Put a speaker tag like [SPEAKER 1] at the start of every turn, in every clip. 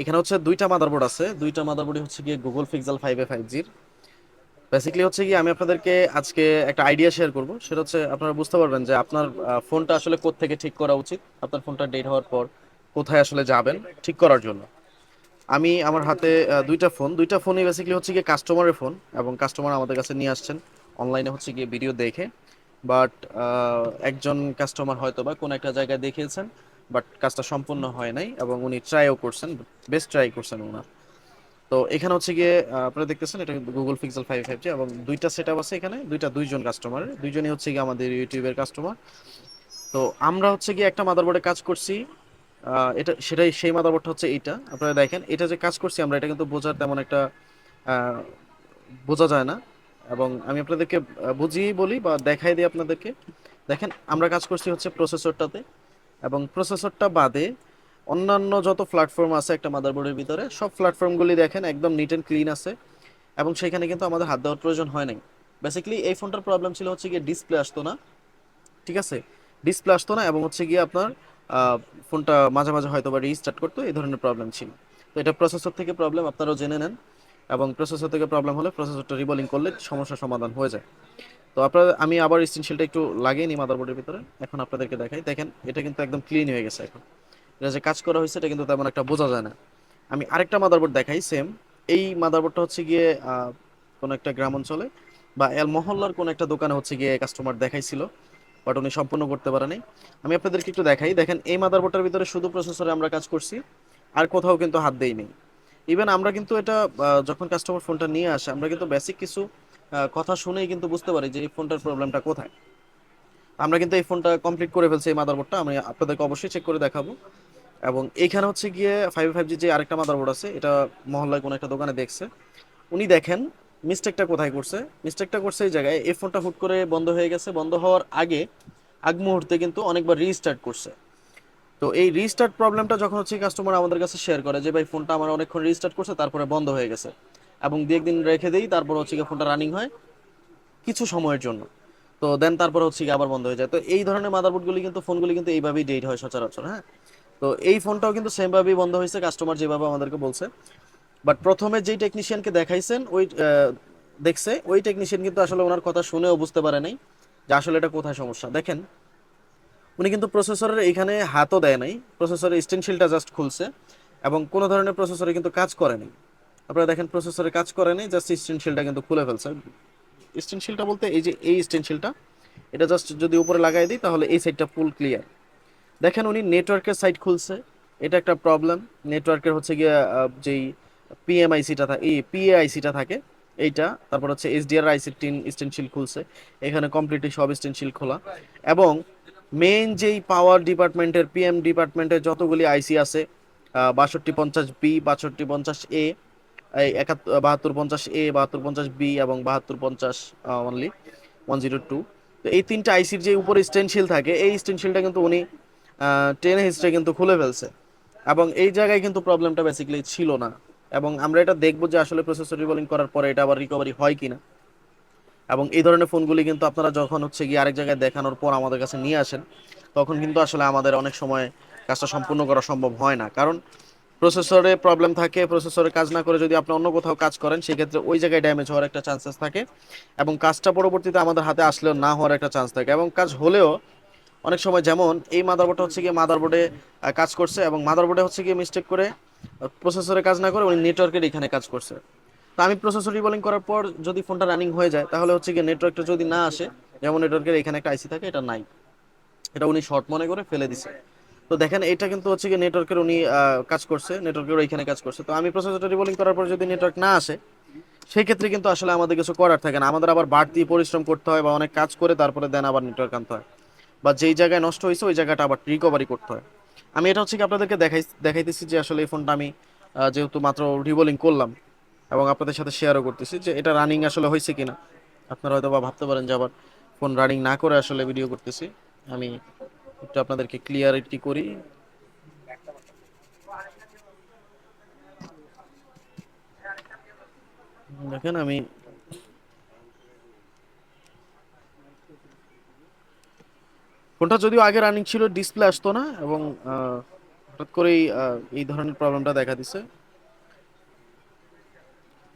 [SPEAKER 1] এখানে হচ্ছে দুইটা মাদারবোর্ড আছে। দুইটা মাদারবোর্ডই হচ্ছে গিয়ে Google Pixel five A five জির বেসিক্যালি হচ্ছে কি আমি আপনাদেরকে আজকে একটা আইডিয়া শেয়ার করব। সেটা হচ্ছে আপনারা বুঝতে পারবেন যে আপনার ফোনটা আসলে কোত্থেকে ঠিক করা উচিত, আপনার ফোনটা ডেট হওয়ার পর কোথায় আসলে যাবেন ঠিক করার জন্য। আমি আমার হাতে দুইটা ফোন দুইটা ফোনই বেসিক্যালি হচ্ছে গিয়ে কাস্টমারের ফোন এবং কাস্টমার আমাদের কাছে নিয়ে আসছেন। অনলাইনে হচ্ছে গিয়ে ভিডিও দেখে। বাট একজন কাস্টমার হয়তো বা কোনো একটা জায়গায় দেখিয়েছেন। বাট কাজটা সম্পূর্ণ হয় নাই এবং উনি ট্রাইও করছেন বেস্ট ট্রাই করছেন ওনার। তো এখানে হচ্ছে গিয়ে আপনারা দেখতেছেন, এটা Google Pixel five five G এবং দুইটা সেট আছে এখানে, দুইটা দুইজন কাস্টমার দুইজনই হচ্ছে গিয়ে আমাদের ইউটিউবের কাস্টমার তো আমরা হচ্ছে গিয়ে একটা মাদারবোর্ডে কাজ করছি এটা, সেটাই, সেই মাদারবোর্ডটা হচ্ছে এইটা। আপনারা দেখেন, এটা যে কাজ করছি আমরা, এটা কিন্তু বোঝার তেমন একটা বোঝা যায় না। এবং আমি আপনাদেরকে বুঝিয়েই বলি বা দেখাই দিই আপনাদেরকে। দেখেন, আমরা কাজ করছি হচ্ছে প্রসেসরটাতে এবং প্রসেসরটা বাদে অন্যান্য যত প্ল্যাটফর্ম আছে একটা মাদারবোর্ডের ভিতরে, সব প্ল্যাটফর্মগুলি দেখেন একদম নিট অ্যান্ড ক্লিন আছে এবং সেখানে কিন্তু আমাদের হাত দেওয়ার প্রয়োজন হয় নাই। বেসিক্যালি এই ফোনটার প্রবলেম ছিল হচ্ছে গিয়ে ডিসপ্লে আসতো না, ঠিক আছে? ডিসপ্লে আসতো না এবং হচ্ছে গিয়ে আপনার ফোনটা মাঝে মাঝে হয়তো বা রিস্টার্ট করতো, এই ধরনের প্রবলেম ছিল। তো এটা প্রসেসর থেকে প্রবলেম আপনারাও জেনে নেন এবং প্রসেসর থেকে প্রবলেম হলে প্রসেসরটা রিবোলিং করলে সমস্যার সমাধান হয়ে যায়। তো আপনার, আমি আবার স্টেনশিলটা একটু লাগিয়ে নিই মাদারবোর্ডের ভিতরে। এখন আপনাদেরকে দেখাই। দেখেন, এটা কিন্তু একদম ক্লিন হয়ে গেছে এখন। এটা যে কাজ করা হয়েছে, এটা কিন্তু তেমন একটা বোঝা যায় না। আমি আরেকটা মাদারবোর্ড দেখাই সেম এই মাদারবোর্ডটা হচ্ছে গিয়ে কোনো একটা গ্রাম অঞ্চলে বা এল মহল্লার কোনো একটা দোকানে হচ্ছে গিয়ে কাস্টমার দেখাইছিল বাট উনি সম্পূর্ণ করতে পারেনি আমি আপনাদেরকে একটু দেখাই। দেখেন, এই মাদারবোর্ডটার ভিতরে শুধু প্রসেসরে আমরা কাজ করছি, আর কোথাও কিন্তু হাত দেইনি ইভেন আমরা কিন্তু এটা যখন কাস্টমার ফোনটা নিয়ে আসে, আমরা কিন্তু বেসিক কিছু কথা শুনেই কিন্তু বুঝতে পারি যে এই ফোনটার প্রবলেমটা কোথায়। আমরা কিন্তু এই ফোনটা কমপ্লিট করে ফেলছি এই মাদারবোর্ডটা আমি আপনাদেরকে অবশ্যই চেক করে দেখাবো। এবং এইখানে হচ্ছে গিয়ে ফাইভ ফাইভ জি যে আরেকটা মাদারবোর্ড আছে, এটা মহল্লায় কোনো একটা দোকানে দেখছে। উনি দেখেন মিস্টেকটা কোথায় করছে? মিস্টেকটা করছে এই জায়গায়, এই ফোনটা হুট করে বন্ধ হয়ে গেছে। বন্ধ হওয়ার আগে, আগ মুহূর্তে কিন্তু অনেকবার রিস্টার্ট করছে। তো এই রিস্টার্ট প্রবলেমটা যখন হচ্ছে কাস্টমার আমাদের কাছে শেয়ার করে যে, ভাই, ফোনটা আমার অনেকক্ষণ রিস্টার্ট করছে, তারপরে বন্ধ হয়ে গেছে। এবং দু একদিন রেখে দেই, তারপর হচ্ছে গিয়ে ফোনটা রানিং হয় কিছু সময়ের জন্য। তো দেন তারপর হচ্ছে গিয়ে আবার বন্ধ হয়ে যায়। তো এই ধরনের মাদারবোর্ডগুলি কিন্তু ফোনগুলি কিন্তু এইভাবেই ডেট হয় সচরাচর হ্যাঁ? তো এই ফোনটাও কিন্তু সেমভাবেই বন্ধ হয়েছে কাস্টমার যেভাবে আমাদেরকে বলছে। বাট প্রথমে যেই টেকনিশিয়ানকে দেখাইছেন, ওই দেখছে, ওই টেকনিশিয়ান কিন্তু আসলে ওনার কথা শুনেও বুঝতে পারে নাই যে আসলে এটা কোথায় সমস্যা। দেখেন, উনি কিন্তু প্রসেসরের এইখানে হাতও দেয় নাই প্রসেসরের স্টেনশিলটা জাস্ট খুলছে এবং কোনো ধরনের প্রসেসরে কিন্তু কাজ করেনি আপনারা দেখেন প্রসেসরে কাজ করেনি জাস্ট স্টেনশিলটা কিন্তু খুলে ফেলছে। স্টেনশিলটা বলতে এই যে এই স্টেনশিলটা এটা জাস্ট যদি উপরে লাগাই দিই, তাহলে এই সাইডটা ফুল ক্লিয়ার দেখেন উনি নেটওয়ার্কের সাইট খুলছে, এটা একটা প্রবলেম নেটওয়ার্কের হচ্ছে গিয়ে যেই পিএমআইসিটা থাকে এই পিএআইসিটা থাকে, এইটা, তারপর হচ্ছে এইচডিআর আইসি টিন স্টেনশিল খুলছে। এখানে কমপ্লিটলি সব স্টেনশিল খোলা। এবং মেইন যেই পাওয়ার ডিপার্টমেন্টের পিএম ডিপার্টমেন্টের যতগুলি আইসি আছে বাষট্টি পঞ্চাশ বি বাষট্টি পঞ্চাশ এ এই একাত্তর বাহাত্তর পঞ্চাশ এ, বাহাত্তর পঞ্চাশ বি এবং বাহাত্তর পঞ্চাশ অনলি ওয়ান জিরো টু তো এই তিনটা আইসির যে উপরে স্টেনশিল থাকে, এই স্টেনশিলটা কিন্তু উনি টেনে হিস্ট্রি কিন্তু খুলে ফেলছে। এবং এই জায়গায় কিন্তু প্রবলেমটা বেসিক্যালি ছিল না। এবং আমরা এটা দেখব যে আসলে প্রসেসর রিবোলিং করার পরে এটা আবার রিকভারি হয় কিনা। এবং এই ধরনের ফোনগুলি কিন্তু আপনারা যখন হচ্ছে গিয়ে আরেক জায়গায় দেখানোর পর আমাদের কাছে নিয়ে আসেন, তখন কিন্তু আসলে আমাদের অনেক সময় কাজটা সম্পূর্ণ করা সম্ভব হয় না। কারণ প্রসেসরে প্রবলেম থাকে প্রসেসরে কাজ না করে যদি আপনি অন্য কোথাও কাজ করেন, সেক্ষেত্রে ওই জায়গায় ড্যামেজ হওয়ার একটা চান্সেস থাকে এবং কাজটা পরবর্তীতে আমাদের হাতে আসলেও না হওয়ার একটা চান্স থাকে এবং কাজ হলেও অনেক সময় যেমন এই মাদারবোর্ডটা হচ্ছে গিয়ে মাদারবোর্ডে কাজ করছে এবং মাদারবোর্ডে হচ্ছে গিয়ে মিস্টেক করে প্রসেসরে কাজ না করে উনি নেটওয়ার্কের এখানে কাজ করছে। তো আমি প্রসেসর রিবোলিং করার পর যদি ফোনটা রানিং হয়ে যায়, তাহলে হচ্ছে গিয়ে নেটওয়ার্কটা যদি না আসে, যেমন নেটওয়ার্কের এখানে একটা আইসি থাকে, এটা নাই। এটা উনি শর্ট মনে করে ফেলে দিছে। তো দেখেন, এটা কিন্তু হচ্ছে গিয়ে নেটওয়ার্কের উনি কাজ করছে নেটওয়ার্কের ওইখানে কাজ করছে। তো আমি প্রসেসরটা রিবোলিং করার পর যদি নেটওয়ার্ক না আসে সেই ক্ষেত্রে কিন্তু আসলে আমাদের কিছু করার থাকে না। আমাদের আবার বাড়তি পরিশ্রম করতে হয় বা অনেক কাজ করে তারপরে দেন আবার নেটওয়ার্ক আনতে হয়। বা যেই জায়গায় নষ্ট হয়েছে, ওই জায়গাটা আবার রিকভারি করতে হয়। আমি এটা হচ্ছে কি আপনাদেরকে দেখাই, দেখাইতেছি যে আসলে এই ফোনটা আমি যেহেতু মাত্র রিবোলিং করলাম এবং আপনাদের সাথে শেয়ারও করতেছি যে এটা রানিং আসলে হয়েছে কিনা। আপনারা হয়তো বা ভাবতে পারেন যে আবার ফোন রানিং না করে আসলে ভিডিও করতেছি। আমি আপনাদেরকে ক্লিয়ারিটি করি। দেখেন আমি ফোনটা যদিও আগে রানিং ছিল ডিসপ্লে আসতো না এবং হঠাৎ করেই এই ধরনের প্রবলেমটা দেখা দিছে।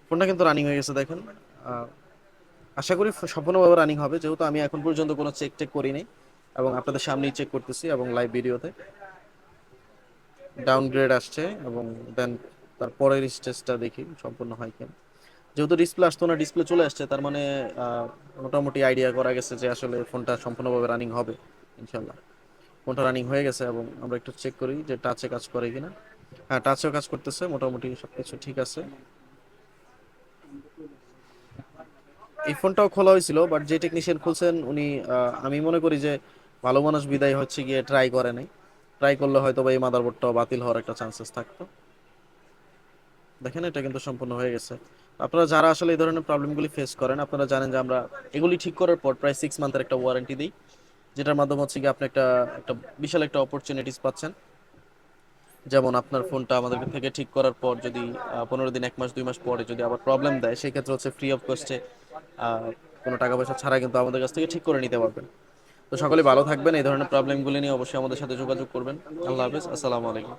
[SPEAKER 1] ফোনটা কিন্তু রানিং হয়ে গেছে, দেখেন। আশা করি সম্পূর্ণভাবে রানিং হবে, যেহেতু আমি এখন পর্যন্ত কোনো চেক টেক করিনি। এবং আপনাদের সামনেই চেক করতেছি এবং লাইভ ভিডিওতে ডাউনগ্রেড আসছে এবং দেন তারপরের স্টেজটা দেখি সম্পূর্ণ হয় কেন। যেহেতু ডিসপ্লে আসতো না ডিসপ্লে চলে আসছে, তার মানে মোটামুটি আইডিয়া করা গেছে যে আসলে ফোনটা সম্পূর্ণভাবে রানিং হবে ইনশাল্লাহ ফোনটা রানিং হয়ে গেছে এবং আমরা একটু চেক করি যে টাচে কাজ করে কিনা। হ্যাঁ টাচেও কাজ করতেছে, মোটামুটি সবকিছু ঠিক আছে। এই ফোনটাও খোলা হয়েছিল বাট যে টেকনিশিয়ান খুলছেন, উনি আমি মনে করি যে ভালো মানুষ বিদায় হচ্ছে গিয়ে ট্রাই করে নাই। ট্রাই করলে হয়তো বা এই মাদারবোর্ডটাও বাতিল হওয়ার একটা চান্সেস থাকতো। দেখেন, এটা কিন্তু সম্পূর্ণ হয়ে গেছে। আপনারা যারা আসলে এই ধরনের প্রবলেমগুলি ফেস করেন, আপনারা জানেন যে আমরা এগুলি ঠিক করার পর প্রায় সিক্স মান্থের একটা ওয়ারেন্টি দিই, যেটার মাধ্যমে হচ্ছে কি আপনি একটা একটা বিশাল একটা অপরচুনিটিস পাচ্ছেন। যেমন আপনার ফোনটা আমাদের থেকে ঠিক করার পর যদি পনেরো দিন, এক মাস, দুই মাস পরে যদি আবার প্রবলেম দেয়, সেক্ষেত্রে হচ্ছে ফ্রি অফ কস্টে কোনো টাকা পয়সা ছাড়া কিন্তু আমাদের কাছ থেকে ঠিক করে নিতে পারবেন। তো সকলে ভালো থাকবেন, এই ধরনের প্রবলেমগুলি নিয়ে অবশ্যই আমাদের সাথে যোগাযোগ করবেন। আল্লাহ হাফেজ, আসসালামু আলাইকুম।